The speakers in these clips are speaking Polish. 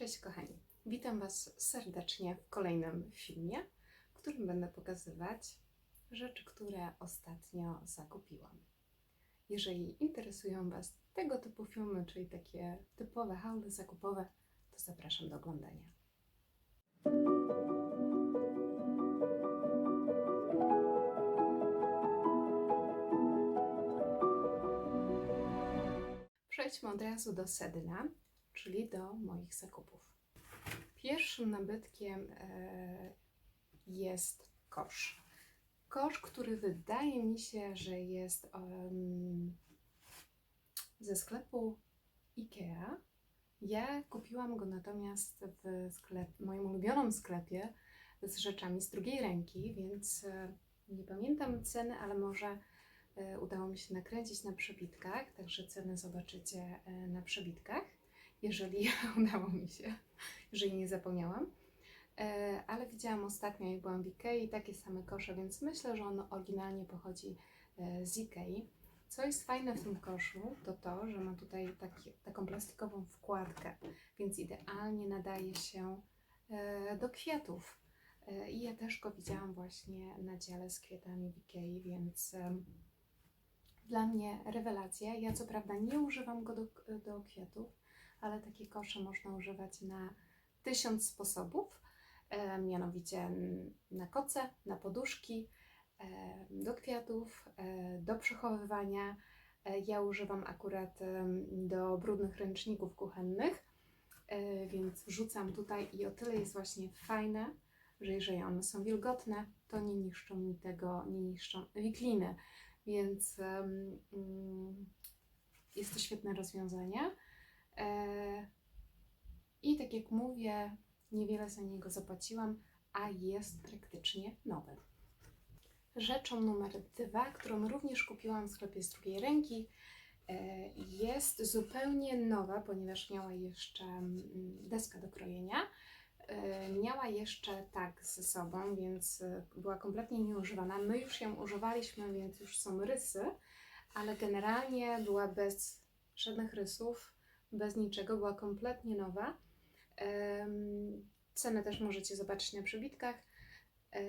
Cześć kochani, witam Was serdecznie w kolejnym filmie, w którym będę pokazywać rzeczy, które ostatnio zakupiłam. Jeżeli interesują Was tego typu filmy, czyli takie typowe hauly zakupowe, to zapraszam do oglądania. Przejdźmy od razu do sedna, czyli do moich zakupów. Pierwszym nabytkiem e, jest kosz. Kosz, który wydaje mi się, że jest ze sklepu IKEA. Ja kupiłam go natomiast w sklep, moim ulubionym sklepie z rzeczami z drugiej ręki, więc e, nie pamiętam ceny, ale może e, udało mi się nakręcić na przebitkach, także ceny zobaczycie na przebitkach, jeżeli udało mi się, jeżeli nie zapomniałam. E, Ale widziałam ostatnio, jak byłam w Ikei, takie same kosze, więc myślę, że on oryginalnie pochodzi e, z Ikei. Co jest fajne w tym koszu, to to, że ma tutaj taki, taką plastikową wkładkę, więc idealnie nadaje się e, do kwiatów. I ja też go widziałam właśnie na dziale z kwiatami w Ikei, więc dla mnie rewelacja. Ja co prawda nie używam go do, do kwiatów, ale takie kosze można używać na tysiąc sposobów, e, mianowicie na koce, na poduszki, e, do kwiatów, e, do przechowywania. Ja używam akurat do brudnych ręczników kuchennych, więc wrzucam tutaj i o tyle jest właśnie fajne, że jeżeli one są wilgotne, to nie niszczą mi tego, nie niszczą wikliny, więc mm, jest to świetne rozwiązanie. E, I tak jak mówię, niewiele za niego zapłaciłam, a jest praktycznie nowy. Rzeczą numer dwa, którą również kupiłam w sklepie z drugiej ręki, e, jest zupełnie nowa, ponieważ miała jeszcze mm, deskę do krojenia. E, Miała jeszcze tak ze sobą, więc była kompletnie nieużywana. My już ją używaliśmy, więc już są rysy, ale generalnie była bez żadnych rysów, bez niczego, była kompletnie nowa. Cenę też możecie zobaczyć na przebitkach. E,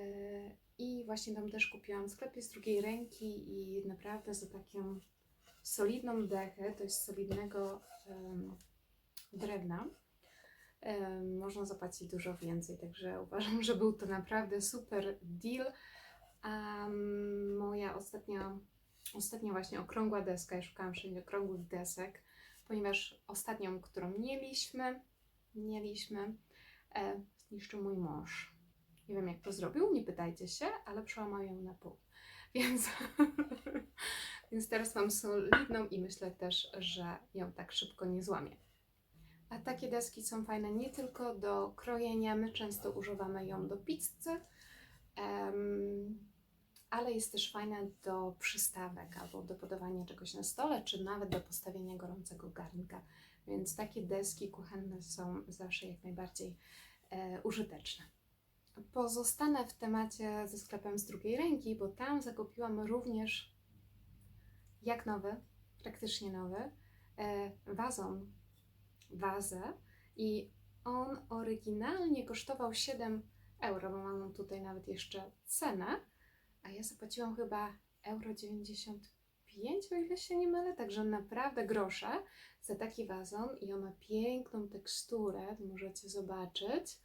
I właśnie tam też kupiłam w sklepie z drugiej ręki i naprawdę za taką solidną dechę, to jest solidnego drewna, można zapłacić dużo więcej, także uważam, że był to naprawdę super deal. A moja ostatnia, ostatnia właśnie okrągła deska, ja szukałam wszędzie okrągłych desek, ponieważ ostatnią, którą mieliśmy, mieliśmy, e, zniszczył mój mąż. Nie wiem, jak to zrobił, nie pytajcie się, ale przełamał ją na pół. Więc, więc teraz mam solidną i myślę też, że ją tak szybko nie złamię. A takie deski są fajne nie tylko do krojenia, my często używamy ją do pizzy, em, ale jest też fajna do przystawek albo do podawania czegoś na stole, czy nawet do postawienia gorącego garnka. Więc takie deski kuchenne są zawsze jak najbardziej e, użyteczne. Pozostanę w temacie ze sklepem z drugiej ręki, bo tam zakupiłam również jak nowy, praktycznie nowy, e, wazon, wazę i on oryginalnie kosztował 7 euro, bo mam tutaj nawet jeszcze cenę, a ja zapłaciłam chyba euro 95, o ile się nie mylę, także naprawdę grosze za taki wazon i on ma piękną teksturę, możecie zobaczyć.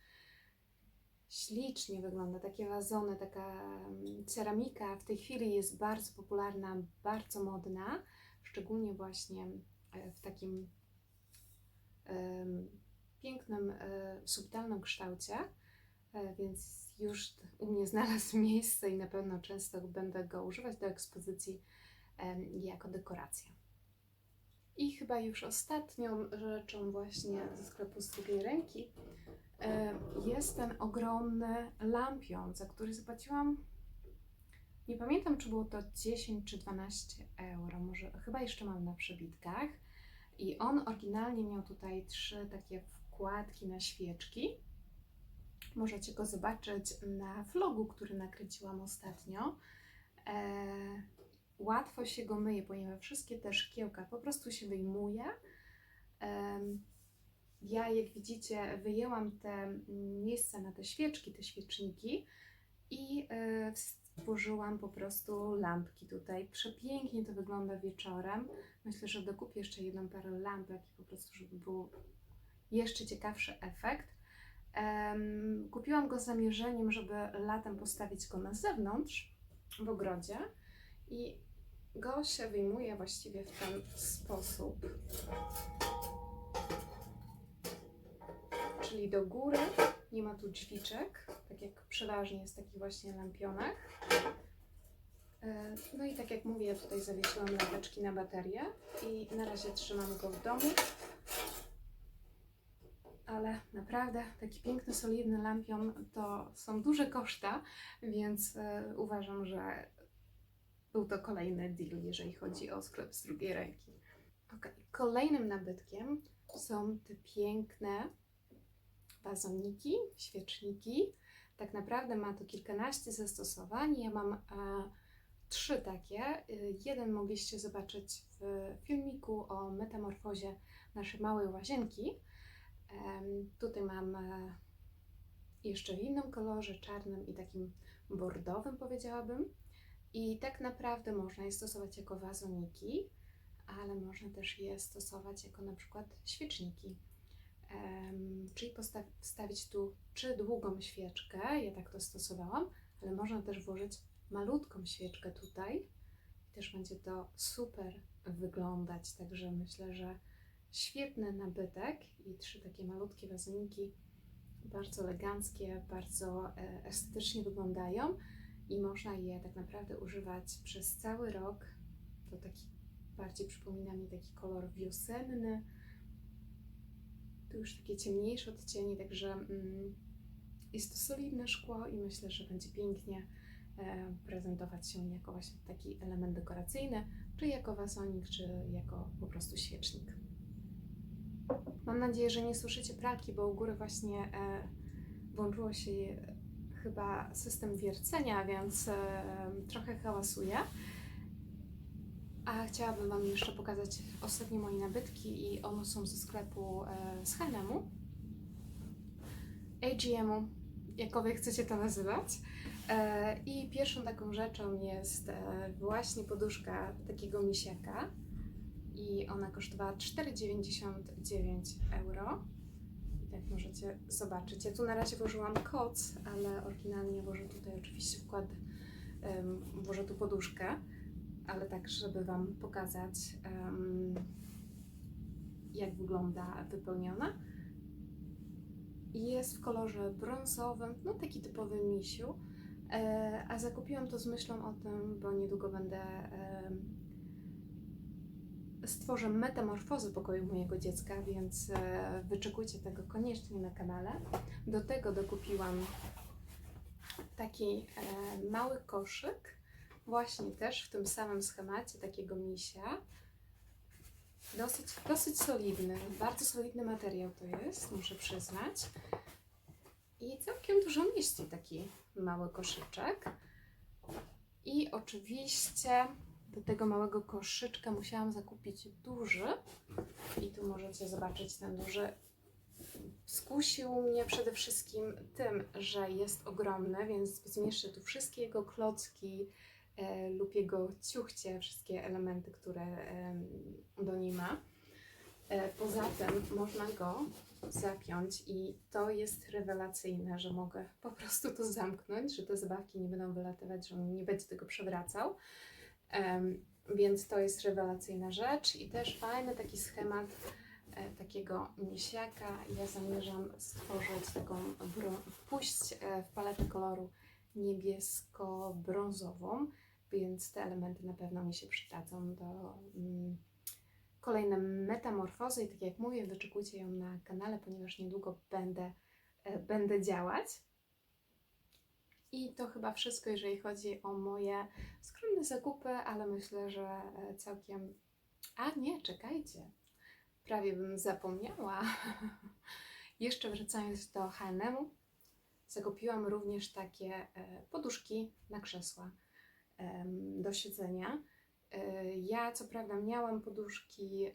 Ślicznie wygląda, takie wazony, taka mm, ceramika w tej chwili jest bardzo popularna, bardzo modna, szczególnie właśnie e, w takim pięknym, e, subtelnym kształcie, więc już u mnie znalazł miejsce i na pewno często będę go używać do ekspozycji jako dekoracja. I chyba już ostatnią rzeczą właśnie ze sklepu z drugiej ręki e, jest ten ogromny lampion, za który zapłaciłam, nie pamiętam czy było to 10 czy 12 euro, może chyba jeszcze mam na przebitkach. I on oryginalnie miał tutaj trzy takie wkładki na świeczki. Możecie go zobaczyć na vlogu, który nakręciłam ostatnio. E, łatwo się go myje, ponieważ wszystkie te szkiełka po prostu się wyjmuje. Em, ja, jak widzicie, wyjęłam te mm, miejsca na te świeczki, te świeczniki i e, stworzyłam po prostu lampki tutaj. Przepięknie to wygląda wieczorem. Myślę, że dokupię jeszcze jedną parę lampek i po prostu, żeby był jeszcze ciekawszy efekt. Kupiłam go z zamierzeniem, żeby latem postawić go na zewnątrz, w ogrodzie i go się wyjmuje właściwie w ten sposób. Czyli do góry, nie ma tu drzwiczek, tak jak przeważnie jest w takich właśnie lampionach. E, No i tak jak mówię, tutaj zawiesiłam lampeczki na baterię i na razie trzymam go w domu. Ale naprawdę taki piękny, solidny lampion to są duże koszta, więc e, uważam, że był to kolejny deal, jeżeli chodzi o sklep z drugiej ręki. Okay. Kolejnym nabytkiem są te piękne wazoniki, świeczniki. Tak naprawdę ma to kilkanaście zastosowań. Ja mam e, trzy takie. Jeden mogliście zobaczyć w filmiku o metamorfozie naszej małej łazienki. Tutaj mam e, jeszcze w innym kolorze, czarnym i takim bordowym, powiedziałabym. I tak naprawdę można je stosować jako wazoniki, ale można też je stosować jako na przykład świeczniki. Czyli postaw- wstawić tu czy długą świeczkę, ja tak to stosowałam, ale można też włożyć malutką świeczkę tutaj też będzie to super wyglądać. Także myślę, że świetny nabytek i trzy takie malutkie wazoniki, bardzo eleganckie, bardzo e, estetycznie wyglądają i można je tak naprawdę używać przez cały rok. To taki bardziej przypomina mi taki kolor wiosenny. Tu już takie ciemniejsze odcienie, także mm, jest to solidne szkło i myślę, że będzie pięknie e, prezentować się jako właśnie taki element dekoracyjny, czy jako wazonik, czy jako po prostu świecznik. Mam nadzieję, że nie słyszycie pralki, bo u góry właśnie e, włączyło się chyba system wiercenia, więc e, trochę hałasuje. A chciałabym Wam jeszcze pokazać ostatnie moje nabytki i one są ze sklepu e, z H&M-u, AGM-u, jakowie chcecie to nazywać. E, I pierwszą taką rzeczą jest e, właśnie poduszka takiego misiaka i ona kosztowała 4,99 euro. I tak możecie zobaczyć. Ja tu na razie włożyłam koc, ale oryginalnie włożę tutaj oczywiście wkład, em, włożę tu poduszkę, ale tak, żeby Wam pokazać, em, jak wygląda wypełniona. Jest w kolorze brązowym, no taki typowy misiu, e, a zakupiłam to z myślą o tym, bo niedługo będę em, stworzę metamorfozę pokoju mojego dziecka, więc e, wyczekujcie tego koniecznie na kanale. Do tego dokupiłam taki e, mały koszyk, właśnie też w tym samym schemacie takiego misia. Dosyć, dosyć solidny, bardzo solidny materiał to jest, muszę przyznać. I całkiem dużo mieści taki mały koszyczek. I oczywiście do tego małego koszyczka musiałam zakupić duży. I tu możecie zobaczyć ten duży. Skusił mnie przede wszystkim tym, że jest ogromny, więc zmieszczę tu wszystkie jego klocki e, lub jego ciuchcie, wszystkie elementy, które em, do niej ma. E, poza tym można go zapiąć i to jest rewelacyjne, że mogę po prostu to zamknąć, że te zabawki nie będą wylatywać, że on nie będzie tego przewracał. Więc to jest rewelacyjna rzecz i też fajny taki schemat e, takiego misiaka. Ja zamierzam stworzyć taką, wpuść e, w paletę koloru niebiesko-brązową, więc te elementy na pewno mi się przydadzą do mm, kolejnej metamorfozy i tak jak mówię, wyczekujcie ją na kanale, ponieważ niedługo będę, e, będę działać. I to chyba wszystko, jeżeli chodzi o moje skromne zakupy, ale myślę, że e, całkiem. A nie, czekajcie. Prawie bym zapomniała. Jeszcze wracając do H&M, zakupiłam również takie e, poduszki na krzesła do siedzenia. E, Ja co prawda miałam poduszki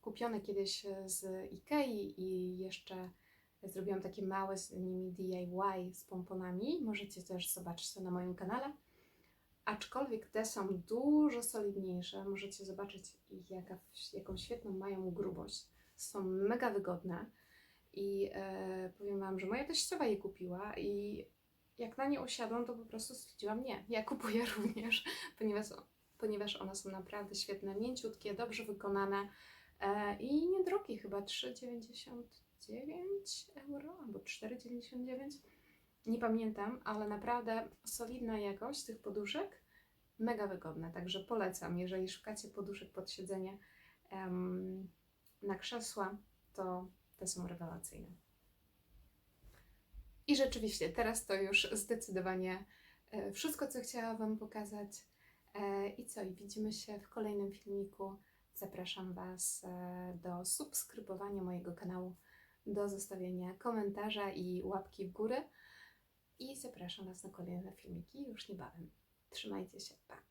kupione kiedyś z Ikei i jeszcze zrobiłam takie małe z nimi DIY z pomponami. Możecie też zobaczyć to na moim kanale. Aczkolwiek te są dużo solidniejsze. Możecie zobaczyć jaka, jaką świetną mają grubość. Są mega wygodne i e, powiem Wam, że moja teściowa je kupiła i jak na nie usiadłam, to po prostu stwierdziłam nie, ja kupuję również, ponieważ, ponieważ one są naprawdę świetne, mięciutkie, dobrze wykonane e, i niedrogie, chyba 3,99 euro albo 4,99 nie pamiętam, ale naprawdę solidna jakość tych poduszek, mega wygodne, także polecam, jeżeli szukacie poduszek pod siedzenie na krzesła, to te są rewelacyjne. I rzeczywiście, teraz to już zdecydowanie e, wszystko, co chciałam Wam pokazać. E, I co? I widzimy się w kolejnym filmiku. Zapraszam Was e, do subskrybowania mojego kanału, do zostawienia komentarza i łapki w górę. I zapraszam Was na kolejne filmiki już niebawem. Trzymajcie się, pa!